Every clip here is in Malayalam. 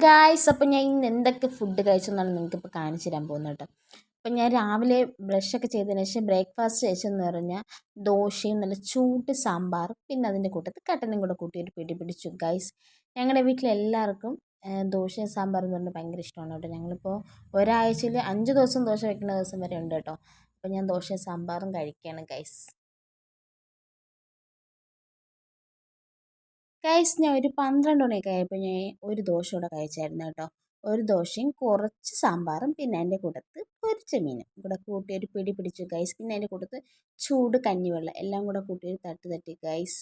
ഗായ്സ് അപ്പം ഞാൻ ഇന്ന് എന്തൊക്കെ ഫുഡ് കഴിച്ചെന്നാണ് നിങ്ങൾക്ക് ഇപ്പോൾ കാണിച്ചു തരാൻ പോകുന്നത് കേട്ടോ. അപ്പം ഞാൻ രാവിലെ ബ്രഷൊക്കെ ചെയ്തതിന് ശേഷം ബ്രേക്ക്ഫാസ്റ്റ് കഴിച്ചെന്ന് പറഞ്ഞാൽ ദോശയും നല്ല ചൂട് സാമ്പാർ പിന്നെ അതിന്റെ കൂട്ടത്തിൽ കട്ടനും കൂടെ കൂട്ടിയിട്ട് പിടി പിടിച്ചു. ഗായ്സ് ഞങ്ങളുടെ വീട്ടിലെല്ലാവർക്കും ദോശയും സാമ്പാറും എന്ന് പറഞ്ഞാൽ ഭയങ്കര ഇഷ്ടമാണ് കേട്ടോ. ഞങ്ങളിപ്പോൾ ഒരാഴ്ചയിൽ അഞ്ച് ദിവസം ദോശ വയ്ക്കുന്ന ദിവസം വരെ ഉണ്ട് കേട്ടോ. അപ്പം ഞാൻ ദോശയും സാമ്പാറും കഴിക്കുകയാണ് ഗൈസ് ഗൈസ് ഞാൻ ഒരു പന്ത്രണ്ട് മണിയൊക്കെ ആയപ്പോൾ ഞാൻ ഒരു ദോശ കൂടെ കഴിച്ചായിരുന്നു കേട്ടോ. ഒരു ദോശയും കുറച്ച് സാമ്പാറും പിന്നെ അതിന്റെ കൂട്ടത്ത് പൊരിച്ച മീനും. കൂടെ കൂട്ടി ഒരു പിടി പിടിച്ചു ഗൈസ് പിന്നെ അതിന്റെ കൂട്ടത്ത് ചൂട് കഞ്ഞിവെള്ളം എല്ലാം കൂടെ കൂട്ടി ഒരു തട്ട് തട്ടി ഗൈസ്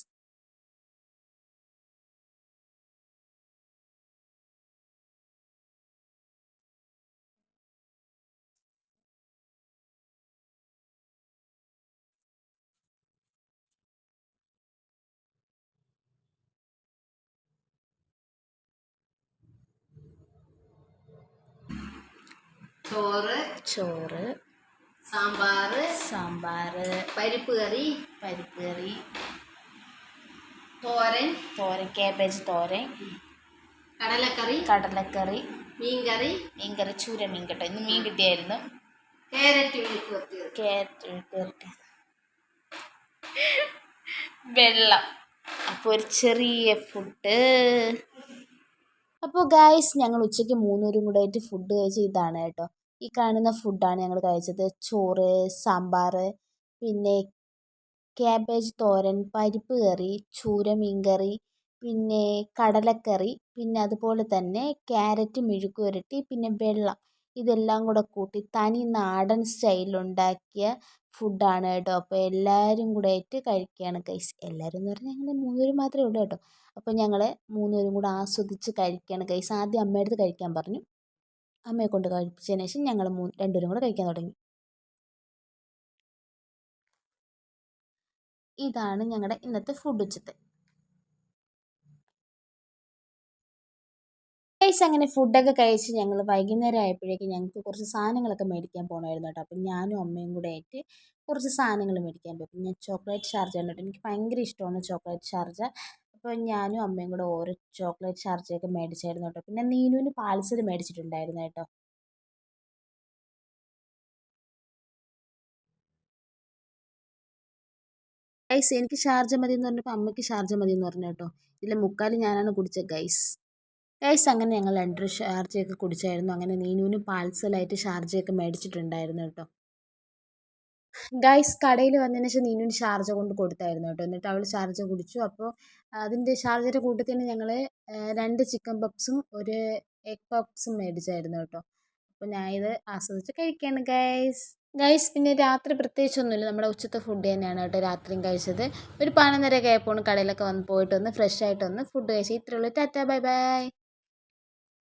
ചോറ് ചോറ് സാമ്പാർ സാമ്പാർ പരിപ്പ് കറി പരിപ്പ് കറി തോരൻ തോരൻ കാബേജ് തോരൻ കടലക്കറി കടലക്കറി മീൻകറി മീൻകറി ചൂര മീൻ കേട്ടോ. ഇന്ന് മീൻ കിട്ടിയായിരുന്നു. ക്യാരറ്റ് മെഴുക്ക് വരട്ടിയത് ക്യാരറ്റ് കയറട്ടെ വെള്ളം. അപ്പോൾ ഒരു ചെറിയ ഫുഡ് അപ്പോൾ ഗായ്സ് ഞങ്ങൾ ഉച്ചയ്ക്ക് മൂന്നുപേരും കൂടെ ആയിട്ട് ഫുഡ് കഴിച്ച ഇതാണ് കേട്ടോ. ഈ കാണുന്ന ഫുഡാണ് ഞങ്ങൾ കഴിച്ചത്. ചോറ് സാമ്പാർ പിന്നെ ക്യാബേജ് തോരൻ പരിപ്പ് കറി ചൂര മീൻ കറി പിന്നെ കടലക്കറി പിന്നെ അതുപോലെ തന്നെ ക്യാരറ്റ് മെഴുക്ക് പുരട്ടി പിന്നെ വെള്ളം. ഇതെല്ലാം കൂടെ കൂട്ടി തനി നാടൻ സ്റ്റൈലിൽ ഉണ്ടാക്കിയ ഫുഡാണ് കേട്ടോ. അപ്പോൾ എല്ലാവരും കൂടെ ആയിട്ട് കഴിക്കുകയാണ് ഗൈസ് എല്ലാവരും എന്ന് പറഞ്ഞാൽ ഞങ്ങൾ മൂന്നുപേരും മാത്രമേ ഉള്ളൂ കേട്ടോ. അപ്പോൾ ഞങ്ങൾ മൂന്നുപേരും കൂടെ ആസ്വദിച്ച് കഴിക്കുകയാണ് ഗൈസ് ആദ്യം അമ്മയുടെ അടുത്ത് കഴിക്കാൻ പറഞ്ഞു. അമ്മയെ കൊണ്ട് കഴിപ്പിച്ചതിന് ശേഷം ഞങ്ങൾ മൂന്ന് രണ്ടുപേരും കൂടെ കഴിക്കാൻ തുടങ്ങി. ഇതാണ് ഞങ്ങളുടെ ഇന്നത്തെ ഫുഡ് ഉച്ചത്തെ. ഗൈസ് അങ്ങനെ ഫുഡൊക്കെ കഴിച്ച് ഞങ്ങൾ വൈകുന്നേരം ആയപ്പോഴേക്കും ഞങ്ങൾക്ക് കുറച്ച് സാധനങ്ങളൊക്കെ മേടിക്കാൻ പോകണമായിരുന്നു കേട്ടോ. അപ്പം ഞാനും അമ്മയും കൂടെ ആയിട്ട് കുറച്ച് സാധനങ്ങൾ മേടിക്കാൻ പോയി. ഞാൻ ചോക്ലേറ്റ് ഷാർജ കേട്ടോ എനിക്ക് ഭയങ്കര ഇഷ്ടമാണ് ചോക്ലേറ്റ് ഷാർജ അപ്പോൾ ഞാനും അമ്മയും കൂടെ ഓരോ ചോക്ലേറ്റ് ഷാർജയൊക്കെ മേടിച്ചായിരുന്നു കേട്ടോ. പിന്നെ നീനുവിന് പാൽസര് മേടിച്ചിട്ടുണ്ടായിരുന്നു കേട്ടോ. ഗൈസ് എനിക്ക് ഷാർജ മതി എന്ന് പറഞ്ഞപ്പോൾ അമ്മയ്ക്ക് ഷാർജ മതി എന്ന് പറഞ്ഞു കേട്ടോ. ഇതിലെ മുക്കാൽ ഞാനാണ് കുടിച്ചത് ഗൈസ് ഗൈസ് അങ്ങനെ ഞങ്ങൾ രണ്ടര ഷാർജയൊക്കെ കുടിച്ചായിരുന്നു. അങ്ങനെ നീനുവിന് പാൽസലായിട്ട് ഷാർജയൊക്കെ മേടിച്ചിട്ടുണ്ടായിരുന്നു കേട്ടോ. ഗൈസ് കടയിൽ വന്നതിന് ശേഷം നീനുവിന് ഷാർജ കൊണ്ട് കൊടുത്തായിരുന്നു കേട്ടോ. എന്നിട്ട് അവൾ ഷാർജ കുടിച്ചു. അപ്പോൾ അതിന്റെ ഷാർജയുടെ കൂട്ടത്തിൽ തന്നെ ഞങ്ങൾ രണ്ട് ചിക്കൻ പപ്സും ഒരു എഗ് പപ്സും മേടിച്ചായിരുന്നു കേട്ടോ. അപ്പോൾ ഞാൻ ഇത് ആസ്വദിച്ച് കഴിക്കുകയാണ് ഗൈസ്. ഗൈസ് പിന്നെ രാത്രി പ്രത്യേകിച്ചൊന്നുമില്ല. നമ്മുടെ ഉച്ചത്തെ ഫുഡ് തന്നെയാണ് കേട്ടോ രാത്രിയും കഴിച്ചത്. ഒരു പതിനൊന്നരയൊക്കെ ആയപ്പോൾ കടയിലൊക്കെ വന്ന് പോയിട്ട് വന്ന് ഫ്രഷ് ആയിട്ട് വന്ന് ഫുഡ് കഴിച്ചു ഇത്രയുള്ളൂ ടാറ്റ ബൈ ബൈ.